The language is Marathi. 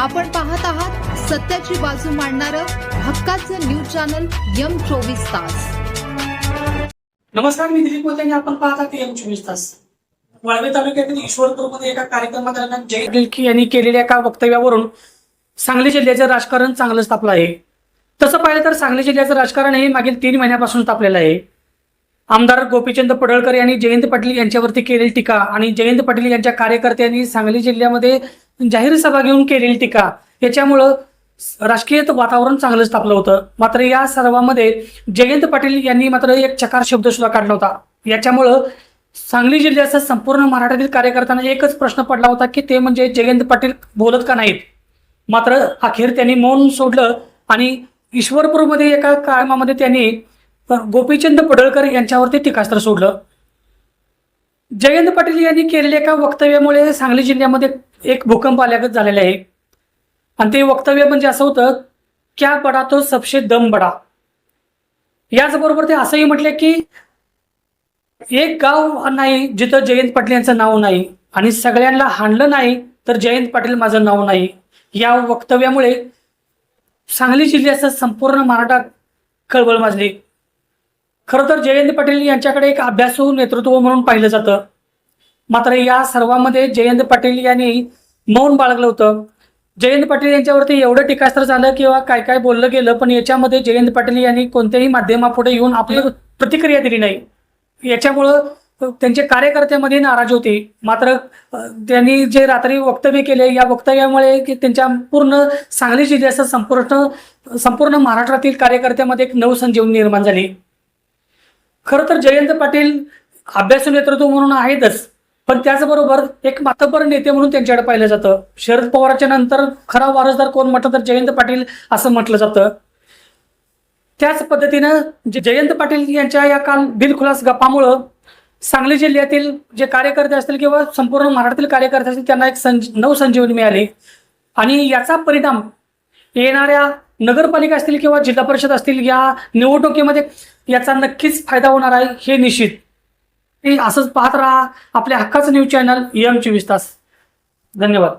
आपण पाहत आहात सत्याची बाजू मांडणारं हक्काचं न्यूज चॅनल यम चोवीस तास. नमस्कार मी दिलीप मोते आणि आपण पाहत आहात एम चोवीस तास. वाळवे तालुक्यातील ईश्वरपूरमध्ये एका कार्यक्रमादरम्यान जय दिलकी यांनी केलेल्या एका वक्तव्यावरून सांगली जिल्ह्याचं राजकारण चांगलंच तापलं आहे. तसं पाहिलं तर सांगली जिल्ह्याचं राजकारण हे मागील तीन महिन्यापासून तापलेलं आहे. आमदार गोपीचंद पडळकर यांनी जयंत पाटील यांच्यावरती केलेली टीका आणि जयंत पाटील यांच्या कार्यकर्त्यांनी सांगली जिल्ह्यामध्ये जाहीर सभा घेऊन केलेली टीका. याच्यामुळं राजकीय वातावरण चांगलंच तापलं होतं. मात्र या सर्वामध्ये जयंत पाटील यांनी मात्र एक चकार शब्द सुद्धा काढला होता. याच्यामुळं सांगली जिल्ह्याचा संपूर्ण मराठीतील कार्यकर्त्यांना एकच प्रश्न पडला होता की ते म्हणजे जयंत पाटील बोलत का नाहीत? मात्र अखेर त्यांनी मौन सोडलं आणि ईश्वरपूरमध्ये एका कार्यक्रमामध्ये त्यांनी गोपीचंद पडळकर यांच्यावरती टीकास्त्र सोडलं. जयंत पाटील यांनी केलेल्या एका वक्तव्यामुळे सांगली जिल्ह्यामध्ये एक भूकंप आल्यागत झालेला आहे. आणि ते वक्तव्य म्हणजे असं होतं क्या बडा तो सबसे दम बडा. याचबरोबर ते असंही म्हटले की एक गाव नाही जिथं जयंत पाटील यांचं नाव नाही आणि सगळ्यांना हाणलं नाही तर जयंत पाटील माझं नाव नाही. या वक्तव्यामुळे सांगली जिल्ह्याचं संपूर्ण मराठा खळबळ माजली. खरं तर जयंत पाटील यांच्याकडे एक अभ्यासू नेतृत्व म्हणून पाहिलं जातं. मात्र या सर्वांमध्ये जयंत पाटील यांनी मौन बाळगलं होतं. जयंत पाटील यांच्यावरती एवढं टीकास्त्र झालं किंवा काय काय बोललं गेलं पण याच्यामध्ये जयंत पाटील यांनी कोणत्याही माध्यमापुढे येऊन आपली प्रतिक्रिया दिली नाही. याच्यामुळं त्यांचे कार्यकर्त्यामध्ये नाराज होते. मात्र त्यांनी जे रात्री वक्तव्य केले या वक्तव्यामुळे की त्यांच्या पूर्ण सांगली जिल्ह्याचं संपूर्ण संपूर्ण महाराष्ट्रातील कार्यकर्त्यामध्ये एक नवसंजीवनी निर्माण झाली. खरं तर जयंत पाटील अभ्यासू नेतृत्व म्हणून आहेतच. पण त्याचबरोबर एक मातबर नेते म्हणून त्यांच्याकडे पाहिलं जातं. शरद पवाराच्या नंतर खरा वारसदार कोण म्हटलं तर जयंत पाटील असं म्हटलं जातं. त्याच पद्धतीनं जे जयंत पाटील यांच्या या काल बिनखुलास गप्पामुळं सांगली जिल्ह्यातील जे कार्यकर्ते असतील किंवा संपूर्ण महाराष्ट्रातील कार्यकर्ते असतील त्यांना एक संज नवसंजीवनी मिळाली. आणि याचा परिणाम येणाऱ्या नगरपालिका असतील किंवा जिल्हा परिषद असतील या निवडणुकीमध्ये याचा नक्कीच फायदा होणार आहे हे निश्चित. हे असंच पाहत राहा. आपल्या हक्काचं न्यूज चॅनल एम चोवीस तास. धन्यवाद.